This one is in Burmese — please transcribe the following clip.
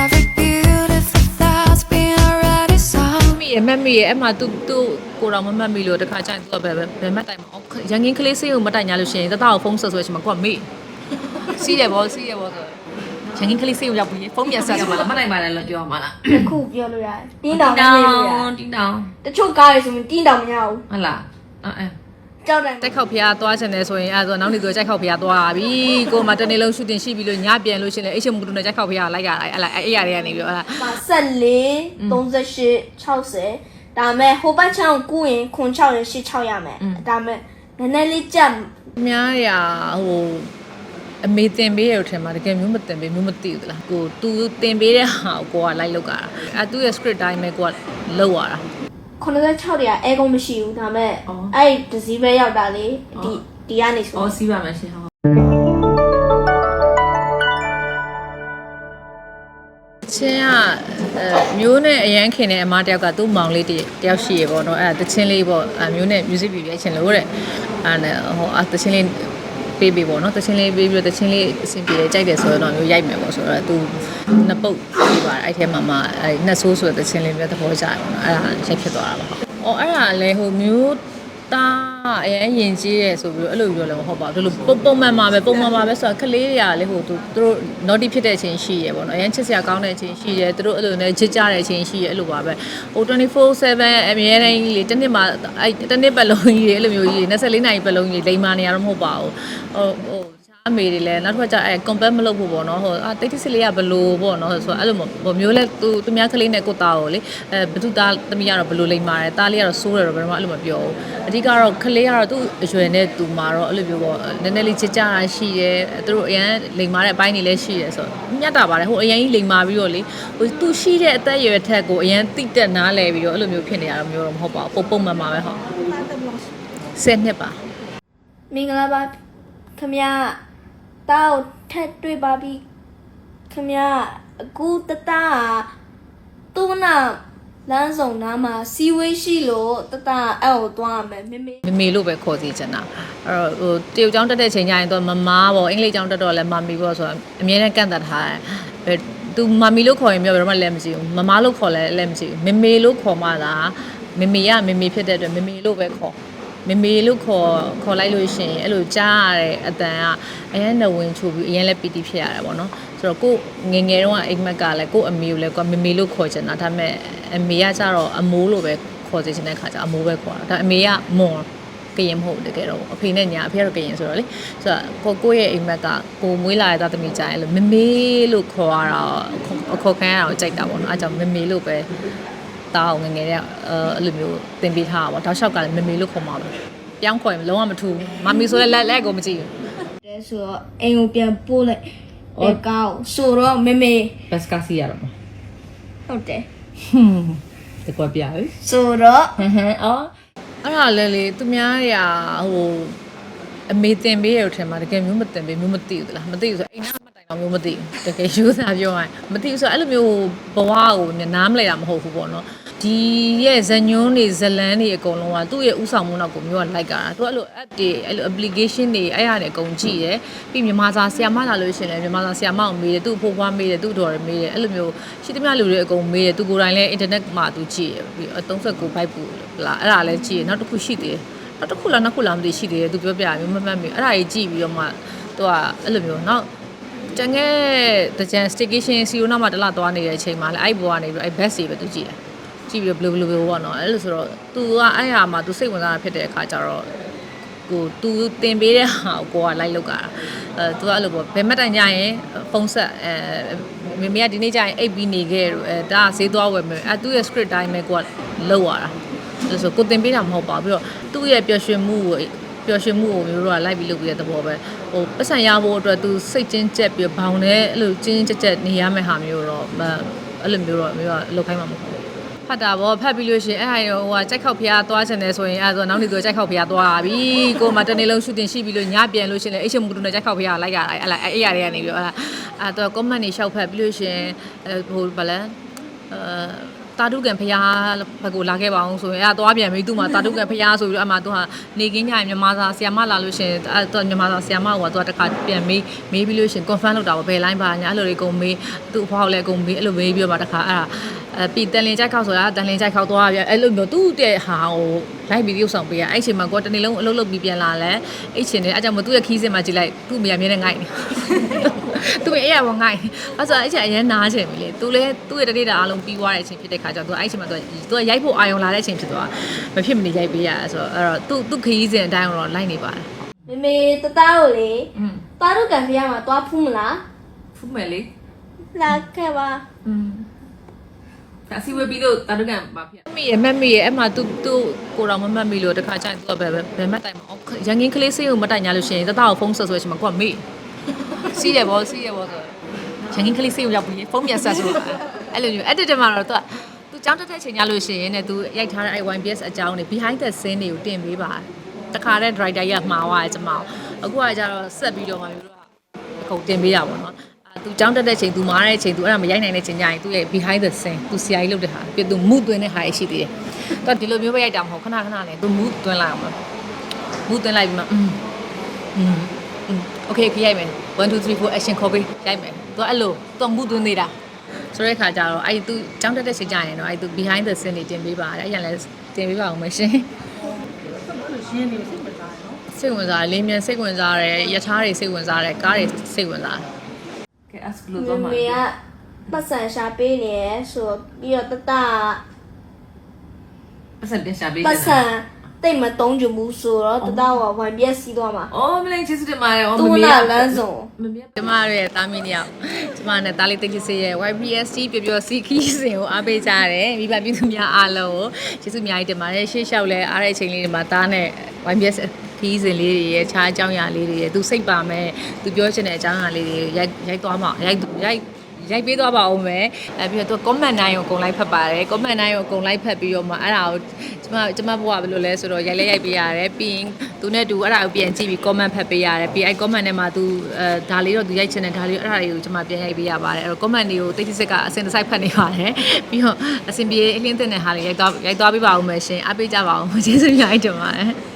Every beautiful thought's been already solved. မိရမက်မိရအဲ့မှာ तू तू ကိုတော်မမတ်မိလို့တခါကျရင် तू ကဘယ်ဘယ်မတ်တိုင်မအောင်ရန်ကင်းကလေးစေးကိုမတိုင်ညာလို့ရှိရင်တတကိုဖုန်းဆက်ဆိုရှင်မကိုကမေ့စီးရဘောစီးရဘောဆိုရန်ကင်းကလေးစေးကိုရောက်ပြီးဖုန်းပြန်ဆက်ဆိုမှမတိုင်ပါနဲ့လို့ပြောမှာလား တစ်ခုပြောလို့ရတယ်တင်းတောင်နဲ့နေလို့ရတယ် တင်းတောင် တချို့ကားတွေဆိုရင်တင်းတောင်မရဘူး ဟုတ်လားအဲ ကြောက်တယ်တိုက်ခောက်ဖျားသွားချင်တယ်ဆိုရင်အဲဆိုနောက်နေ့သူတိုက်ခောက်ဖျားသွားပြီကိုမတနေ့လုံးရှူတင်ရှိပြီလို့ညပြန်လို့ရှရင်လေအရှင်မူတူနဲ့တိုက်ခောက်ဖျားလိုက်ရတာအဲ့လားအဲ့ရတွေကနေပြီးတော့အဲ့လားပါ74 38 60ဒါမဲ့ဟိုဘက်ချောင်းကူးရင်ခွန်6ရ8 6ရမယ်ဒါမဲ့နည်းနည်းလေးကြက်အများရဟိုအမေတင်ပေးရတဲ့ထဲမှာတကယ်မျိုးမတင်ပေးမျိုးမသိဘူးလားကို तू တင်ပေးတဲ့ဟာကိုကိုကလိုက်လောက်ကြတာအဲသူ့ရဲ့ script တိုင်းပဲကိုကလောက်ရတာ 86တွေကအဲကုန်မရှိဘူးဒါမဲ့အော်အဲ့ဒီဒီပဲရောက်တာလေဒီအော်ဒီကနေဆိုအော်စီးပါမယ်ရှင်ဟောချင်းကအဲမျိုးနဲ့အရန်ခင်တဲ့အမတယောက်ကသူ့မောင်လေးတယောက်ရှိရပေါ့နော်အဲတချင်းလေးပေါ့အဲမျိုးနဲ့ music video ရိုက်ချင်လို့တဲ့အဲနဲ့ဟိုအတချင်းလေး ပေးပေးပေါ့နော်တချင်းလေးပေးပြီးတော့တချင်းလေးအဆင်ပြေတယ်ကြိုက်တယ်ဆိုတော့မျိုးရိုက်မယ်ပေါ့ဆိုတော့သူနှစ်ပုတ်ပေးပါတယ်အဲ့ထဲမှာမှအဲနှစ်ဆိုးဆိုတဲ့တချင်းလေးမျိုးသဘောကျတယ်ပေါ့နော်အဲ့ဒါရိုက်ဖြစ်သွားတာပါအော်အဲ့ဒါလည်းဟိုမျိုး သားအရင်ရင်ကြီးရဲဆိုပြီးတော့အဲ့လိုပြောလည်းမဟုတ်ပါဘူးဒီလိုပုံပုံမှန်မှာပဲပုံမှန်မှာပဲဆိုတော့ကလေးတွေကလေဟိုသူတို့ naughty ဖြစ်တဲ့အချိန်ရှိရဲပေါ့နော်အရင်ချစ်စရာကောင်းတဲ့အချိန်ရှိရဲသူတို့အဲ့လိုနဲ့ချစ်ကြတဲ့အချိန်ရှိရဲအဲ့လိုပါပဲဟို24/7အမြဲတမ်းကြီးလေတစ်နှစ်မှာအဲ့တစ်နှစ်ပတ်လုံးကြီးလေအဲ့လိုမျိုးကြီး24နာရီပတ်လုံးကြီးလိမ်မာနေရတော့မဟုတ်ပါဘူးဟိုဟို အမေတွေလည်းနောက်တစ်ခါကျအဲ compare မလုပ်ဖို့ပေါ့နော်ဟိုအာတိတ်တိစစ်လေးကဘလို့ပေါ့နော်ဆိုတော့အဲ့လိုဟိုမျိုးလဲသူသူများကလေးနဲ့ကိုသားကိုလေအဲဘသူသားသမီးကတော့ဘလို့လိမ်မာတယ်သားလေးကတော့စိုးတယ်တော့ဘယ်တော့မှအဲ့လိုမပြောဘူးအဓိကတော့ကလေးကတော့သူ့အရွယ်နဲ့သူမှာတော့အဲ့လိုမျိုးပေါ့နည်းနည်းလေးချစ်ကြတာရှိတယ်သူတို့အရန်လိမ်မာတဲ့အပိုင်းတွေလည်းရှိတယ်ဆိုတော့မြတ်တာပါတယ်ဟိုအရန်ကြီးလိမ်မာပြီးတော့လေဟိုသူရှိတဲ့အသက်အရွယ်ထက်ကိုအရန်တိတက်နားလဲပြီးတော့အဲ့လိုမျိုးဖြစ်နေရတာမျိုးတော့မဟုတ်ပါဘူးပုံပုံမှန်မှပဲဟုတ်ဆယ်နှစ်ပါမင်္ဂလာပါခမရ တောက်ထက်တွေ့ပါပြီခမရအခုတတသူ့နာလမ်းဆောင်နားမှာစီဝေးရှိလို့တတအဲ့ကိုသွားရမယ်မေမေမမေလို့ပဲခေါ်စီချင်တာအဲ့တော့ဟိုတရုတ်ကျောင်းတက်တဲ့ချိန်ကျရင်တော့မမားပေါ့အင်္ဂလိပ်ကျောင်းတက်တော့လည်းမမီပေါ့ဆိုတော့အမြဲတမ်းကန့်တတ်ထားတယ်အဲသူမမီလို့ခေါ်ရင်ပြောဘယ်တော့မှလည်းမရှိဘူးမမားလို့ခေါ်လည်းလည်းမရှိဘူးမမေလို့ခေါ်မှသာမမေကမမေဖြစ်တဲ့အတွက်မမေလို့ပဲခေါ် မမေလို့ခေါ်ခေါ်လိုက်လို့ရှိရင်အဲ့လိုကြားရတဲ့အတန်ကအရင်နဝင်ချိုးပြီးအရင်လည်းပီတိဖြစ်ရတယ်ပေါ့နော်ဆိုတော့ကိုငယ်ငယ်တုန်းကအိမ်မက်ကလည်းကိုအမေကိုလည်းကိုမမေလို့ခေါ်ချင်တာဒါပေမဲ့အမေကကြတော့အမိုးလို့ပဲခေါ်စေချင်တဲ့ခါကျအမိုးပဲခေါ်တာဒါအမေကမွန်ကရင်မဟုတ်တကယ်တော့အဖေနဲ့ညာအဖေကတော့ကရင်ဆိုတော့လေဆိုတော့ကိုကိုရဲ့အိမ်မက်ကကိုမွေးလာတဲ့သားသမီးကြရင်လို့မမေလို့ခေါ်ရတာအခေါ်ခံရတာကိုကြိုက်တာပေါ့နော်အဲကြောင့်မမေလို့ပဲ တားအောင်ငယ်ငယ်တဲ့အဲအဲ့လိုမျိုးသင်ပေးထားတာပေါ့တောက်လျှောက်ကလည်းမမေလို့ခေါ်မှာပဲပြောင်းခေါ်ရင်လုံးဝမထူးမမီဆိုလည်းလက်လက်ကိုမကြည့်ဘူးတဲဆိုတော့အိမ်ကိုပြန်ပို့လိုက်အော်အဲကောက်ဆိုတော့မေမေဘတ်စကာစီရတော့ဟုတ်တယ်တကွပြပြီဆိုတော့ဟမ်ဟမ်အော်အဲ့ဒါလည်းလေသူများတွေကဟိုအမေတင်ပေးရတဲ့ထဲမှာတကယ်မျိုးမတင်ပေးမျိုးမသိဘူးလားမသိဘူးဆိုအိမ်နာမတိုင်တော့မျိုးမသိဘူးတကယ်ရိုးသားပြောရင်မသိဘူးဆိုအဲ့လိုမျိုးဘဝကိုနားမလဲတာမဟုတ်ဘူးပေါ့နော် ဒီရဲ့ဇညွန်းတွေဇလန်းတွေအကုန်လုံးကသူ့ရဲ့ဥဆောင်မှုနောက်ကိုမျိုးကလိုက်ကြတာသူကအဲ့လို app တွေအဲ့လို application တွေအဲ့ရတယ်အကုန်ကြည့်တယ်ပြီးမြန်မာစာဆရာမလာလို့ရှိရင်လည်းမြန်မာစာဆရာမကိုမေးတယ်သူ့အဖိုးဖွားမေးတယ်သူ့တော်ရမေးတယ်အဲ့လိုမျိုးရှိသမျှလူတွေအကုန်မေးတယ်သူကိုယ်တိုင်လည်း internet မှာသူကြည့်ရပြီး39 byte ပူလားအဲ့ဒါလည်းကြည့်ရနောက်တစ်ခုရှိသေးတယ်နောက်တစ်ခုလားနှစ်ခုလားမသိရှိသေးတယ်သူပြောပြမျိုးမမှတ်မိအဲ့ဒါကြီးကြည့်ပြီးတော့မှသူကအဲ့လိုမျိုးနောက်တန်ငယ်တကြံ staycation စီရိုနာမှာတလသွားနေတဲ့အချိန်မှာလည်းအဲ့ဘောကနေပြီးအဲ့ best တွေပဲသူကြည့်တယ် ကြည့်ပြီးတော့ဘယ်လိုဘယ်လိုပေါ့နော်အဲ့လိုဆိုတော့ तू ကအဲ့ဟာမှာ तू စိတ်ဝင်စားတာဖြစ်တဲ့အခါကျတော့ကို तू တင်ပေးတဲ့ဟာကိုကိုကလိုက်လောက်တာအဲ तू ကအဲ့လိုပေါ့ဘယ်မှတ်တိုင်ကြရင်ဖုန်းဆက်အဲမေမေကဒီနေ့ကျရင်အိပ်ပြီးနေခဲ့တယ်အဲဒါကဈေးသွားဝယ်မယ်အဲသူ့ရဲ့ script တိုင်းပဲကိုကလောက်ရတာအဲ့ဆိုကိုတင်ပေးတာမဟုတ်ပါဘူးပြီးတော့သူ့ရဲ့ပျော်ရွှင်မှုကိုပျော်ရွှင်မှုကိုမျိုးတို့ကလိုက်ပြီးလုပ်ပြီးတဲ့သဘောပဲဟိုပတ်စံရဖို့အတွက် तू စိတ်ချင်းကျက်ပြီးဘောင်နဲ့အဲ့လိုချင်းချင်းကျက်ကျက်နေရမယ့်ဟာမျိုးတော့မအဲ့လိုမျိုးတော့မျိုးကလောက်ခိုင်းမှာမဟုတ်ဘူး ဖတ်တာဗောဖတ်ပြီးလို့ရှရင်အဲ့ဟာဟိုဟာကြိုက်ခောက်ဖျားသွားချင်တယ်ဆိုရင်အဲ့ဒါဆိုနောက်နေ့သူကြိုက်ခောက်ဖျားသွားပြီကိုမတနေ့လုံးရှူတင်ရှိပြီးလို့ညပြန်လို့ရှရင်လေအရှင်မူတူနဲ့ကြိုက်ခောက်ဖျားလိုက်ရတာအဲ့လားအဲ့ရတွေကနေပြီးတော့အဲ့ဒါအဲ့တော့ comment တွေရှောက်ဖတ်ပြီးလို့ရှရင်အဲဟိုဗလဲအဲ တာတုကန်ဖျားဘက်ကိုလာခဲ့ပါအောင်ဆိုရင်အဲ့ဒါသွားပြန်ပြီသူ့မှာတာတုကန်ဖျားဆိုပြီးတော့အမှသူကနေကင်းညရင်မြန်မာစာဆီယမလာလို့ရှရင်အဲ့တော့မြန်မာစာဆီယမကသူကတစ်ခါပြန်မေးမေးပြီးလို့ရှရင် confirm လုပ်တာပေါ့ဘယ် line ပါညာအဲ့လိုတွေအကုန်မေးသူ့အဖွားကိုလည်းအကုန်မေးအဲ့လိုမေးပြီးတော့မှတစ်ခါအဲ့ဒါအဲပြီးတန်လင်ကြိုက်ခောက်ဆိုတာတန်လင်ကြိုက်ခောက်သွားပြအဲ့လိုမျိုးသူ့တဲ့ဟာကိုလိုက်ပြီးရုပ်ဆောင်ပေးရအဲ့ချိန်မှာကိုတနေ့လုံးအလုပ်လုပ်ပြီးပြန်လာလဲအဲ့ချိန်နဲ့အဲ့ကြောင့်မသူ့ရဲ့ခီးစင်မှာကြည့်လိုက်သူ့မိရမြဲနဲ့ငိုက်နေ သူမင်းအဲ့ရပေါ်ငိုက်အဲ့ဆိုအဲ့ချိန်အရင်နားချိန်ပြီလေသူလည်းသူ့ရဲ့တတိတာအားလုံးပြီးွားတဲ့အချိန်ဖြစ်တဲ့ခါကျတော့သူအဲ့ချိန်မှာသူကသူကရိုက်ဖို့အာရုံလာတဲ့အချိန်ဖြစ်သွားမဖြစ်မနေရိုက်ပေးရဆိုတော့အဲ့တော့သူသူခရီးစဉ်အတိုင်းတော့လိုက်နေပါတယ်မမေတသားကိုလေသွားတော့ကန်ဖျားမှာသွားဖူးမလားဖူးမယ်လေလာခဲ့ပါอืมအစီဝေးပြီးတော့တာတုကန်ပါဖျက်မမီရဲ့မမီရဲ့အဲ့မှာသူသူကိုတော်မမမီလို့တခါကျရင်သူကဘယ်ဘယ်မတိုင်မအောင်ရန်ကင်းကလေးစေးကိုမတိုင်ညာလို့ရှိရင်တသားကိုဖုန်းဆက်ဆွဲချင်မှာကိုကမေ့ စီးတယ်ဗောစီးတယ်ဗောဆိုရန်ကင်းကလေးစေးကိုရောက်ပြီးဖုန်းပြန်ဆက်ဆိုအဲ့လိုမျိုးအဲ့တက်တက်မှာတော့သူကသူကြောင်းတက်တဲ့ချိန်ညလို့ရှိရင်ねသူရိုက်ထားတဲ့ IYBS အကြောင်းတွေ behind the scene တွေကိုတင်ပေးပါတခါတဲ့ driver ကြီးကမှားသွားတယ်ကျမအခုကကျတော့ဆက်ပြီးတော့မှမျိုးတော့အကုန်တင်ပေးတာပေါ့နော် သူကြောင်းတက်တဲ့ချိန်သူမားတဲ့ချိန်သူအဲ့ဒါမရိုက်နိုင်တဲ့ချိန်ကျရင်သူရဲ့ behind the scene သူဆရာကြီးလုပ်တဲ့ဟာပြီးသူမူသွင်းတဲ့ဟာရှိသေးတယ်။သူကဒီလိုမျိုးပဲရိုက်တာမဟုတ်ခဏခဏနဲ့သူမူသွင်းလိုက်အောင်မူသွင်းလိုက်ပြီးမှอืมอืม อืม okay ခရိုက်မယ်1 2 3 4 action copy ရိုက်မယ်သူကအဲ့လိုသူမူသွင်းသေးတာဆိုတဲ့ခါကျတော့အဲ့သူကြောင်းတက်တဲ့ချိန်ကျရင်တော့အဲ့သူ behind the scene တွေတင်ပေးပါအဲ့ရန်လဲတင်ပေးပါအောင်မရှင်စိတ်ဝင်စားတယ်လင်းမြန်စိတ်ဝင်စားတယ်ရထားတွေစိတ်ဝင်စားတယ်ကားတွေစိတ်ဝင်စားတယ်ကဲအစကလို့တော့မေမှာမေကပတ်စံရှာပေးနေရယ်ဆိုပြီးတော့တသားကပတ်စံပြန်ရှာပေးပတ်စံ တိတ်မတုံးကြဘူးဆိုတော့တသားကဝိုင်ပြက်စီးသွားမှာ။အော်မလေးကျေးဇူးတင်ပါတယ်။အော်သူမမေနာလမ်းစုံမမေကျမတို့ရဲ့တာမီနီယောက်ကျမနဲ့တာလီတိတ်စစ်ရဲ့ YPSC ပြပြစီခီးစဉ်ကိုအားပေးကြတယ်။မိဘပြည်သူများအားလုံးကိုကျေးဇူးအများကြီးတင်ပါတယ်။ရှေ့လျှောက်လဲအားတဲ့အချိန်လေးတွေမှာတားနဲ့ YPS ခီးစဉ်လေးတွေရဲ့ခြားအကြောင်းအရာလေးတွေရဲ့သူစိတ်ပါမယ်။သူပြောချင်တဲ့အကြောင်းအရာလေးတွေရိုက်ရိုက်သွားမှာရိုက်ရိုက် ရိုက်ပေးသွားပါဦးမယ်အဲပြီးတော့သူ comment တိုင်းကိုအကုန်လိုက်ဖတ်ပါတယ် comment တိုင်းကိုအကုန်လိုက်ဖတ်ပြီးတော့မှအဲ့ဒါကိုကျမကျမဘဝဘယ်လိုလဲဆိုတော့ရိုက်လဲရိုက်ပေးရတယ်ပြီးရင်သူနဲ့တူအဲ့ဒါကိုပြန်ကြည့်ပြီး comment ဖတ်ပေးရတယ်ပြီးအဲ့ comment ထဲမှာသူအဲဒါလေးတော့သူရိုက်ချင်တယ်ဒါလေးအဲ့ဒါတွေကိုကျမပြန်ရိုက်ပေးရပါတယ်အဲ့တော့ comment တွေကိုတိတ်တိစစ်ကအစင်တစိုက်ဖတ်နေပါတယ်ပြီးတော့အစင်ပြေအလင်းတင်တဲ့ဟာလေးရိုက်သွားရိုက်သွားပေးပါဦးမယ်ရှင်အားပေးကြပါဦးကျေးဇူးအများကြီးတင်ပါတယ်